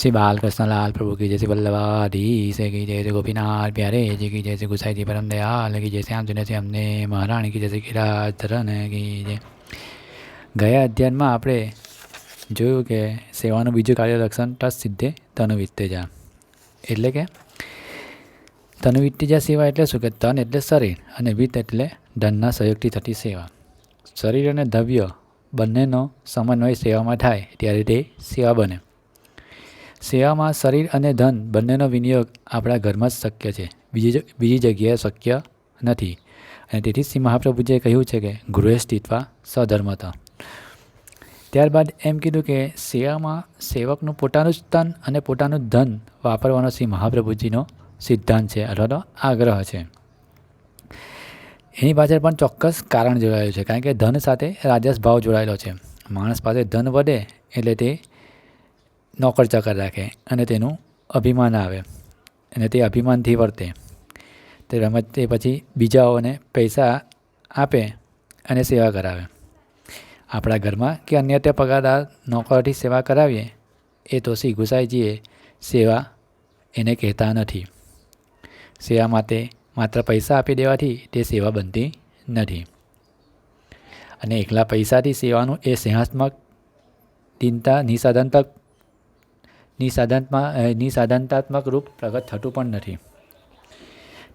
શ્રી બાલકૃષ્ણલાલ પ્રભુ કી જય શ્રી વલ્લભાધીશ કી જય શ્રી ગોપીનાથ પ્યારે જી કી જય શ્રી ગુસાઈજી પરમ દયાલ કી જય શ્રી આમ જને અમને મહારાણી કી જય શ્રી કિરાજ ધરન કી જય ગયા અધ્યાયમાં આપણે જોયું કે સેવાનું બીજું કાર્ય લક્ષણ ટસ સિદ્ધે તનુ એટલે કે તનુ વિત્તેજા સેવા એટલે શું? કે તન એટલે શરીર અને વિત્ત એટલે ધનના સહયોગથી થતી સેવા. શરીર અને દ્રવ્ય બંનેનો સમન્વય સેવામાં થાય ત્યારે તે સેવા બને. સેવામાં શરીર અને ધન બંનેનો વિનિયોગ આપણા ઘરમાં જ શક્ય છે. બીજી બીજી જગ્યાએ શક્ય નથી. અને તેથી શ્રી મહાપ્રભુજીએ કહ્યું છે કે ગૃહે સ્થિત્વા સધર્મત. ત્યારબાદ એમ કીધું કે સેવામાં સેવકનું પોતાનું જ તન અને પોતાનું ધન વાપરવાનો શ્રી મહાપ્રભુજીનો સિદ્ધાંત છે અથવા તો આગ્રહ છે. એની પાછળ પણ ચોક્કસ કારણ જોડાયેલું છે. કારણ કે ધન સાથે રાજસ ભાવ જોડાયેલો છે. માણસ પાસે ધન વધે એટલે તે નોકર ચાકર રાખે અને તેનું અભિમાન આવે અને તે અભિમાનથી વર્તે. તે રમત તે પછી બીજાઓને પૈસા આપે અને સેવા કરાવે. આપણા ઘરમાં કે અન્ય અન્યત્ર પગારદાર નોકરથી સેવા કરાવીએ, એ તો શ્રી ગુસાઈજીએ સેવા એને કહેતા નથી. સેવા માટે માત્ર પૈસા આપી દેવાથી તે સેવા બનતી નથી. અને એકલા પૈસાથી સેવાનું એ સિંહાત્મક ચિંતા નિસાધનતક નિસાધનમાં અ, નિસાધનતાત્મક રૂપ પ્રગટ થતું પણ નથી.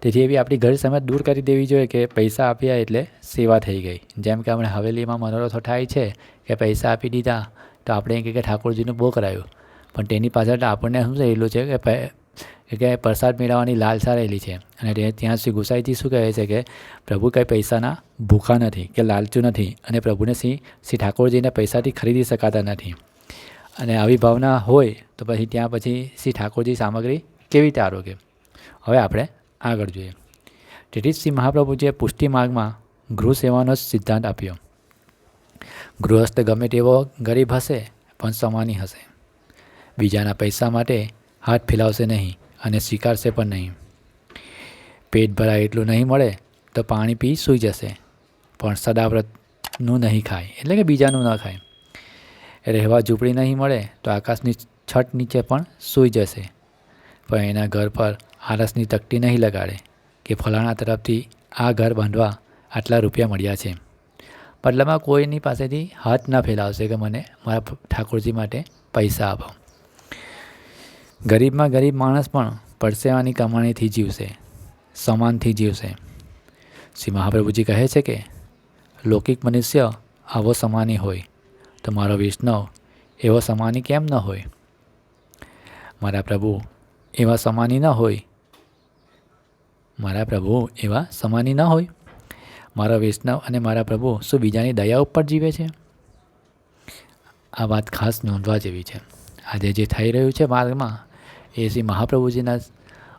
તેથી એવી આપણી ઘર સમજ દૂર કરી દેવી જોઈએ કે પૈસા આપ્યા એટલે સેવા થઈ ગઈ. જેમ કે આપણે હવેલીમાં મનોરથો થાય છે કે પૈસા આપી દીધા તો આપણે એમ કે ઠાકોરજીનું બહુ કરાયું પણ તેની પાછળ આપણને શું રહેલું છે કે કે પ્રસાદ મેળવવાની લાલસા રહેલી છે. અને તે ત્યાં શ્રી ગુસાઈજી શું કહે છે કે પ્રભુ કંઈ પૈસાના ભૂખા નથી કે લાલચું નથી અને પ્રભુને શ્રી શ્રી ઠાકોરજીને પૈસાથી ખરીદી શકાતા નથી. અને આવી ભાવના હોય તો પછી ત્યાં પછી શ્રી ઠાકોરજી સામગ્રી કેવી રીતે આરોગે? હવે આપણે આગળ જોઈએ. તેથી શ્રી મહાપ્રભુજીએ પુષ્ટિ માર્ગમાં ગૃહ સેવાનો જ સિદ્ધાંત આપ્યો. ગૃહસ્થ ગમે તેવો ગરીબ હશે, પણ સમાની હશે. બીજાના પૈસા માટે હાથ ફેલાવશે નહીં અને સ્વીકારશે પણ નહીં. પેટ ભરાય એટલું નહીં મળે તો પાણી પી સૂઈ જશે. પણ સદાવ્રતનું નહીં ખાય. એટલે કે બીજાનું ન ખાય. રહેવા ઝૂંપડી નહીં મળે તો આકાશની છત નીચે પણ સૂઈ જશે. પણ એના ઘર પર આરસની તકતી નહીં લગાડે કે ફલાણા તરફથી આ ઘર બાંધવા આટલા રૂપિયા મળ્યા છે. બદલામાં કોઈની પાસેથી હાથ ના ફેલાવશે કે મને મારા ઠાકોરજી માટે પૈસા આપો. ગરીબમાં ગરીબ માણસ પણ પરસેવાની કમાણીથી જીવશે, સમાનથી જીવશે. શ્રી મહાપ્રભુજી કહે છે કે, લૌકિક મનુષ્ય આવો સમાની હોય તો મારો વૈષ્ણવ એવો સમાની કેમ ન હોય? મારા પ્રભુ, એવા સમાની ન હોય. મારા પ્રભુ, એવા સમાની ન હોય. મારા વૈષ્ણવ અને મારા પ્રભુ શું બીજાની દયા ઉપર જીવે છે. આ વાત ખાસ નોંધવા જેવી છે. આજે જે થઈ રહ્યું છે માર્ગમાં, એ શ્રી મહાપ્રભુજીના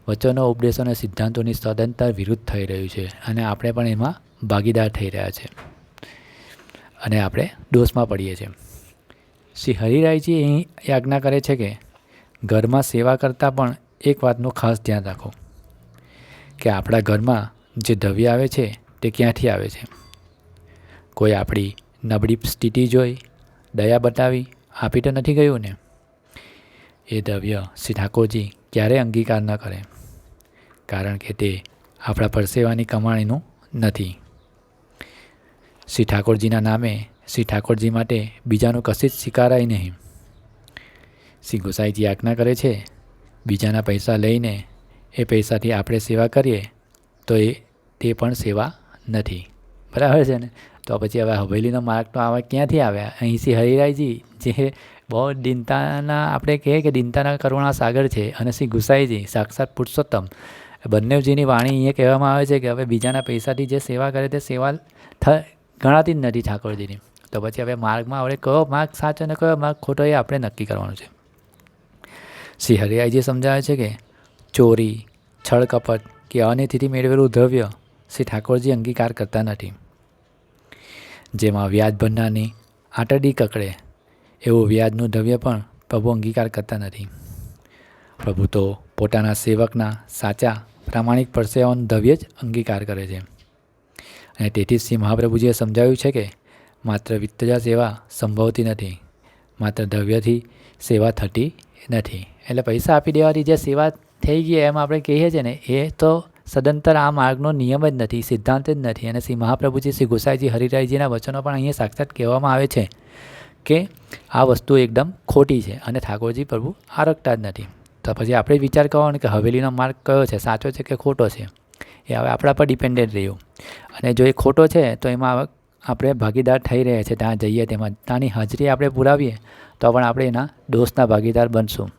વચનો, ઉપદેશો અને સિદ્ધાંતોની સ્વતંત્રતા વિરુદ્ધ થઈ રહ્યું છે અને આપણે પણ એમાં ભાગીદાર થઈ રહ્યા છે. અને આપણે દોષમાં પડીએ છીએ. શ્રી હરિરાયજી અહીં આજ્ઞા કરે છે કે ઘરમાં સેવા કરતાં પણ એક વાતનું ખાસ ધ્યાન રાખો. કે આપણા ઘરમાં જે દ્રવ્ય આવે છે તે ક્યાંથી આવે છે? કોઈ આપણી નબળી સ્થિતિ જોઈ, દયા બતાવી, આપી તો નથી ગયું ને? એ દ્રવ્ય શ્રી ઠાકોરજી ક્યારેય અંગીકાર ન કરે? કારણ કે તે આપણા પરસેવાની કમાણીનું નથી. શ્રી ઠાકોરજીના નામે શ્રી ઠાકોરજી માટે બીજાનું કશી જ સ્વીકારાય નહીં. શ્રી ગોસાઈજી આજ્ઞા કરે છે, બીજાના પૈસા લઈને એ પૈસાથી આપણે સેવા કરીએ, તો એ, તે પણ સેવા નથી. બરાબર છે ને? તો પછી હવે હવેલીનો માર્ગ તો આવા ક્યાંથી આવ્યા? અહીં શ્રી હરિરાયજી જે બહુ દિનતાના, આપણે કહીએ કે દિનતાના કરુણા સાગર છે અને શ્રી ગુસાઈજી સાક્ષાત પુરુષોત્તમ. બંનેવજીની વાણી અહીંયા કહેવામાં આવે છે કે હવે બીજાના પૈસાથી જે સેવા કરે તે સેવા થ ગણાતી જ નથી ઠાકોરજીની. તો પછી હવે માર્ગમાં આપણે કયો માર્ગ સાચો અને કયો, માર્ગ ખોટો એ આપણે નક્કી કરવાનું છે. શ્રી હરિયાઈજી સમજાવે છે કે ચોરી, છળ કપટ કે અનિતિથી મેળવેલું દ્રવ્ય શ્રી ઠાકોરજી અંગીકાર કરતા નથી. જેમાં વ્યાજ ભરનારની આટડી કકડે એવું વ્યાજનું દ્રવ્ય પણ પ્રભુ અંગીકાર કરતા નથી. પ્રભુ તો પોતાના સેવકના સાચા, પ્રામાણિક પરસેવાનું દ્રવ્ય જ અંગીકાર કરે છે. અને તેથી જ શ્રી મહાપ્રભુજીએ સમજાવ્યું છે કે માત્ર વિત્તજા સેવા સંભવતી નથી, માત્ર દ્રવ્યથી સેવા થતી નથી. એટલે પૈસા આપી દેવાથી જે સેવા થઈ ગઈ એમ આપણે કહીએ છીએ ને, એ તો સદંતર આ માર્ગનો નિયમ જ નથી, સિદ્ધાંત જ નથી. અને શ્રી મહાપ્રભુજી, શ્રી ગોસાઈજી, હરિરાયજીના વચનો પણ અહીંયા સાક્ષાત કહેવામાં આવે છે કે આ વસ્તુ એકદમ ખોટી છે અને ઠાકોરજી પ્રભુ આરકતા જ નથી. તો પછી આપણે વિચાર કરવાનો કે હવેલીનો માર્ગ કયો છે? સાચો છે કે ખોટો છે? એ હવે આપણા પર ડિપેન્ડેન્ટ રહ્યું. અને જો એ ખોટો છે, તો એમાં આપણે ભાગીદાર થઈ રહ્યા છે, ત્યાં જઈએ તેમાં. ત્યાંની હાજરી આપણે પુરાવીએ, તો પણ આપણે એના દોષના ભાગીદાર બનશું.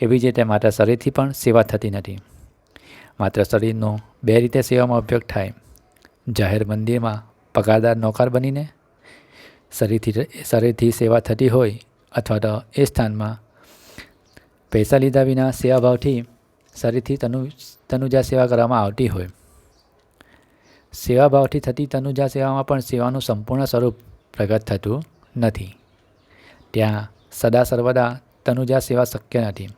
એવી જ રીતે માત્ર શરીરથી પણ સેવા થતી નથી. માત્ર શરીરનો બે રીતે સેવામાં ઉપયોગ થાય. જાહેર મંદિરમાં પગારદાર નોકર બનીને શરીરથી શરીરથી સેવા થતી હોય, અથવા તો એ સ્થાનમાં પૈસા લીધા વિના સેવાભાવથી શરીરથી તનુ તનુજા સેવા કરવામાં આવતી હોય. સેવાભાવથી થતી તનુજા સેવામાં પણ સેવાનું સંપૂર્ણ સ્વરૂપ પ્રગટ થતું નથી. ત્યાં સદા સર્વદા તનુજા સેવા શક્ય નથી.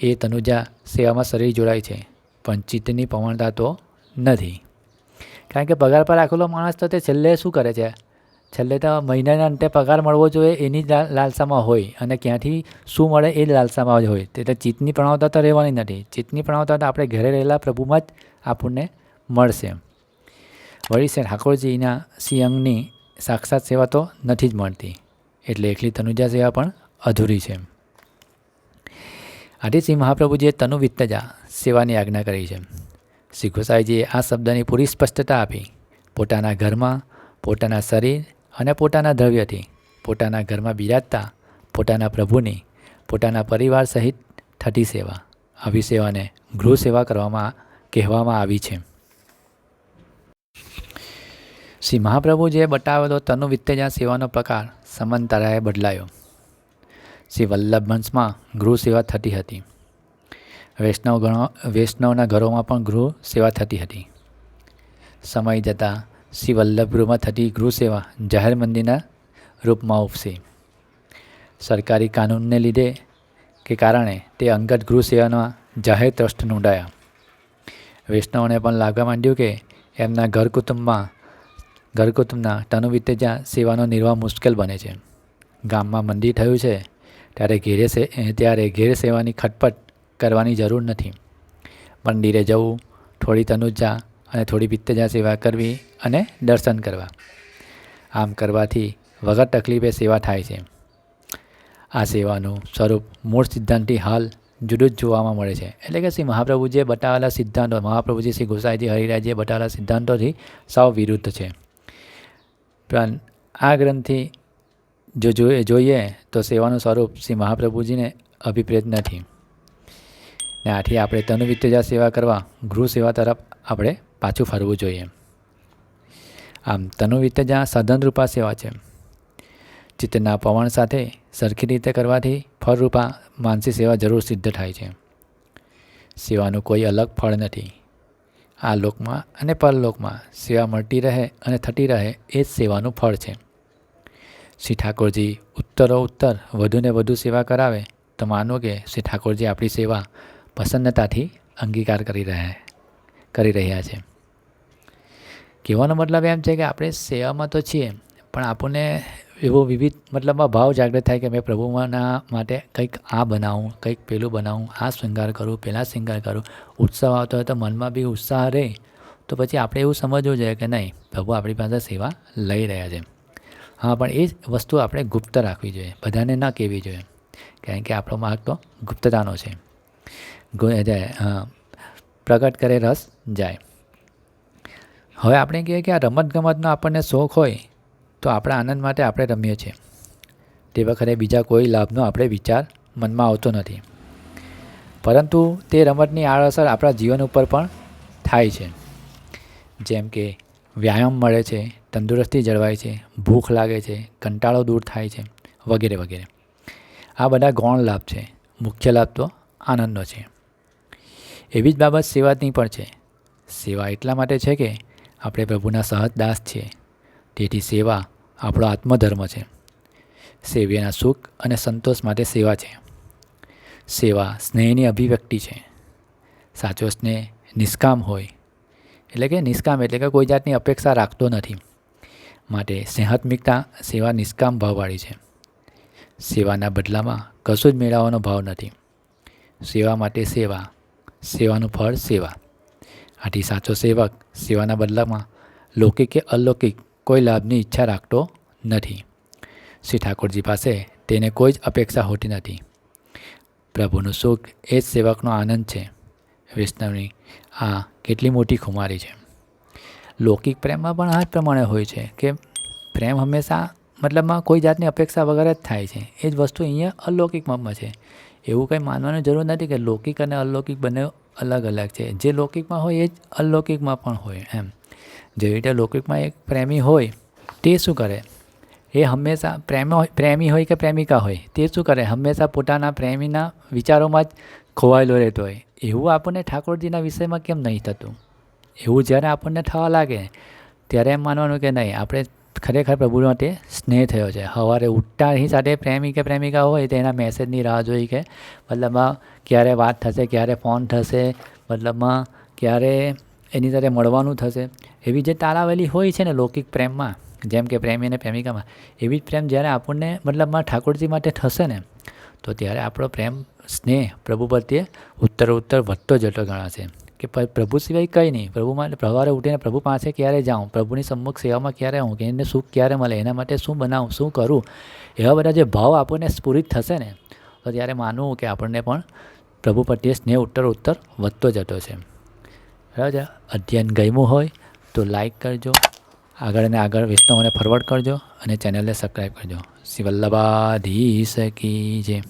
એ તનુજા સેવામાં શરીર જોડાય છે, પણ ચિત્તની પવનતા તો નથી. કારણ કે પગાર પર રાખેલો માણસ તો તે છેલ્લે શું કરે છે? છેલ્લે તો મહિનાના અંતે પગાર મળવો જોઈએ એની લાલસામાં હોય અને ક્યાંથી શું મળે એ લાલસામાં જ હોય. એટલે ચિત્તની પ્રણવતા તો રહેવાની નથી. ચિત્તની પ્રણવતા તો આપણે ઘરે રહેલા પ્રભુમાં જ આપણને મળશે. વળી છે ઠાકોરજીના સિંહની સાક્ષાત સેવા તો નથી જ મળતી. એટલે એકલી તનુજા સેવા પણ અધૂરી છે. આથી મહાપ્રભુજીએ તનુ વિત્તજા સેવાની આજ્ઞા કરી છે. શ્રી ગોસાઈજીએ આ શબ્દની પૂરી સ્પષ્ટતા આપી. પોતાના ઘરમાં, પોતાના શરીર અને પોતાના દ્રવ્યથી પોતાના ઘરમાં બિરાજતા, પોતાના પ્રભુની, પોતાના પરિવાર સહિત થતી સેવા. આવી સેવાને ગૃહ સેવા કરવામાં, કહેવામાં આવી છે. શ્રી મહાપ્રભુ જે બતાવેલો તનુ વિત્તેજા સેવાનો પ્રકાર સમંતરાએ બદલાયો. શ્રી વલ્લભ વંશમાં ગૃહ સેવા થતી હતી. વૈષ્ણવ ગણો, વૈષ્ણવના ઘરોમાં પણ ગૃહ સેવા થતી હતી. સમય જતાં શ્રી વલ્લભગૃહમાં થતી ગૃહ સેવા જાહેર મંદિરના રૂપમાં ઉપસી. સરકારી કાનૂનને લીધે કે કારણે તે અંગત ગૃહ સેવાના જાહેર ટ્રસ્ટ નોંધાયા વૈષ્ણવને પણ લાગવા માંડ્યું કે એમના ઘર કુટુંબમાં ઘર કુટુંબના તનુ વિતે જ્યાં સેવાનો નિર્વાહ મુશ્કેલ બને છે. ગામમાં મંદિર થયું છે ત્યારે ઘેરે સે ત્યારે ઘેર સેવાની ખટપટ કરવાની જરૂર નથી. મંદિરે જવું, થોડી તનુજા અને થોડી પિત્તજા સેવા કરવી અને દર્શન કરવા. આમ કરવાથી વગર તકલીફે સેવા થાય છે. આ સેવાનું સ્વરૂપ મૂળ સિદ્ધાંતથી હાલ જુદું જ જોવામાં મળે છે. એટલે કે શ્રી મહાપ્રભુજીએ બતાવેલા સિદ્ધાંતો, મહાપ્રભુજી શ્રી ગોસાઈજી હરિરાયજીએ બતાવેલા સિદ્ધાંતોથી સાવ વિરુદ્ધ છે. પણ આ ગ્રંથથી જો જોઈએ તો સેવાનું સ્વરૂપ શ્રી મહાપ્રભુજીને અભિપ્રેત નથી. ને આથી આપણે તનુ વિત્તેજા સેવા કરવા, ગૃહ સેવા તરફ આપણે પાછું ફરવું જોઈએ. આમ તનુ વિત્તેજા સાધનરૂપા સેવા છે. ચિત્તના પવન સાથે સરખી રીતે કરવાથી ફળરૂપા માનસી સેવા જરૂર સિદ્ધ થાય છે. સેવાનું કોઈ અલગ ફળ નથી. આ લોકમાં અને પરલોકમાં સેવા મળતી રહે અને થતી રહે એ જ સેવાનું ફળ છે. શ્રી ઠાકોરજી ઉત્તરો ઉત્તર વધુને વધુ સેવા કરાવે તો માનો કે શ્રી ઠાકોરજી આપણી સેવા પ્રસન્નતાથી અંગીકાર કરી રહ્યા કરી રહ્યા છે. કહેવાનો મતલબ એમ છે કે આપણે સેવામાં તો છીએ, પણ આપણને એવો વિવિધ મતલબમાં ભાવ જાગૃત થાય કે મેં પ્રભુના માટે કંઈક આ બનાવું, કંઈક પેલું બનાવું, આ શૃંગાર કરું પહેલાં શૃંગાર કરું. ઉત્સાહ આવતો હોય તો મનમાં બી ઉત્સાહ રહે. તો પછી આપણે એવું સમજવું જોઈએ કે નહીં, પ્રભુ આપણી પાસે સેવા લઈ રહ્યા છે. હા, પણ એ જ વસ્તુ આપણે ગુપ્ત રાખવી જોઈએ, બધાને ન કહેવી જોઈએ. કારણ કે આપણો માર્ગ તો ગુપ્તતાનો છે. પ્રગટ કરે, રસ જાય. હવે આપણે કહીએ કે આ રમતગમતનો આપણને શોખ હોય, તો આપણા આનંદ માટે આપણે રમીએ છીએ. તે વખતે બીજા કોઈ લાભનો આપણે વિચાર મનમાં આવતો નથી. પરંતુ તે રમતની આડઅસર આપણા જીવન ઉપર પણ થાય છે. જેમ કે વ્યાયામ મળે છે, તંદુરસ્તી જળવાય છે, ભૂખ લાગે છે, કંટાળો દૂર થાય છે, વગેરે વગેરે. આ બધા ગૌણ લાભ છે. મુખ્ય લાભ તો આનંદનો છે. એવી જ બાબત સેવાની પણ છે. સેવા એટલા માટે છે કે આપણે પ્રભુના સહજ દાસ છીએ. તેથી સેવા આપણો આત્મધર્મ છે. સેવ્યના સુખ અને સંતોષ માટે સેવા છે. સેવા સ્નેહની અભિવ્યક્તિ છે. સાચો સ્નેહ નિષ્કામ હોય. એટલે કે નિષ્કામ એટલે કે કોઈ જાતની અપેક્ષા રાખતો નથી. માટે સ્નેહાત્મિકતા, સેવા નિષ્કામ ભાવવાળી છે. સેવાના બદલામાં કશું જ મેળવવાનો ભાવ નથી. સેવા માટે સેવા. સેવાનું ફળ સેવા. આથી સાચો સેવક સેવાના બદલામાં લૌકિક કે અલૌકિક કોઈ લાભની ઈચ્છા રાખતો નથી. શ્રી ઠાકોરજી પાસે તેને કોઈ જ અપેક્ષા હોતી નથી. પ્રભુનું સુખ એ જ સેવકનો આનંદ છે. વૈષ્ણવની આ કેટલી મોટી ખુમારી છે. લૌકિક પ્રેમમાં પણ આ જ પ્રમાણે હોય છે કે પ્રેમ હંમેશા મતલબમાં કોઈ જાતની અપેક્ષા વગર જ થાય છે. એ જ વસ્તુ અહીંયા અલૌકિકમાં છે. એવું કંઈ માનવાની જરૂર નથી કે લૌકિક અને અલૌકિક બંને અલગ અલગ છે. જે લૌકિકમાં હોય એ જ અલૌકિકમાં પણ હોય એમ. જેવી રીતે લૌકિકમાં એક પ્રેમી હોય, તે શું કરે? એ હંમેશા પ્રેમ પ્રેમી હોય કે પ્રેમિકા હોય, તે શું કરે? હંમેશા પોતાના પ્રેમીના વિચારોમાં જ ખોવાયેલો રહેતો હોય. એવું આપણને ઠાકોરજીના વિષયમાં કેમ નહીં થતું? એવું જ્યારે આપણને થવા લાગે, ત્યારે એમ માનવાનું કે નહીં, આપણે ખરેખર પ્રભુ માટે સ્નેહ થયો છે. સવારે ઉઠતાની સાથે પ્રેમી કે પ્રેમિકા હોય તો એના મેસેજની રાહ જોઈ કે મતલબમાં ક્યારે વાત થશે, ક્યારે ફોન થશે, મતલબમાં ક્યારે એની સાથે મળવાનું થશે. એવી જે તારાવેલી હોય છે ને લૌકિક પ્રેમમાં, જેમ કે પ્રેમી અને પ્રેમિકામાં, એવી જ પ્રેમ જ્યારે આપણને મતલબમાં ઠાકોરજી માટે થશે ને, તો ત્યારે આપણો પ્રેમ, સ્નેહ પ્રભુ પ્રત્યે ઉત્તર ઉત્તર વધતો જતો ગણાશે. કે પ્રભુ સિવાય કંઈ નહીં. પ્રભુ પ્રવારે ઉઠીને પ્રભુ પાસે ક્યારે જાઉં? પ્રભુની સમ્મુખ સેવામાં ક્યારે હું કે એને સુખ ક્યારે મળે? એના માટે શું બનાવું? શું કરું? એવા બધા જે ભાવ આપણને સ્ફુરિત થશે ને, તો ત્યારે માનવું કે આપણને પણ પ્રભુ પ્રત્યે સ્નેહ ઉત્તર ઉત્તર વધતો જતો છે. બરાબર? છે અધ્યયન ગમ્યું હોય તો લાઈક કરજો. આગળ ને આગળ વિષ્ણુઓને ફોરવર્ડ કરજો અને ચેનલને સબસ્ક્રાઈબ કરજો. શ્રી વલ્લભાધીશ કી જય.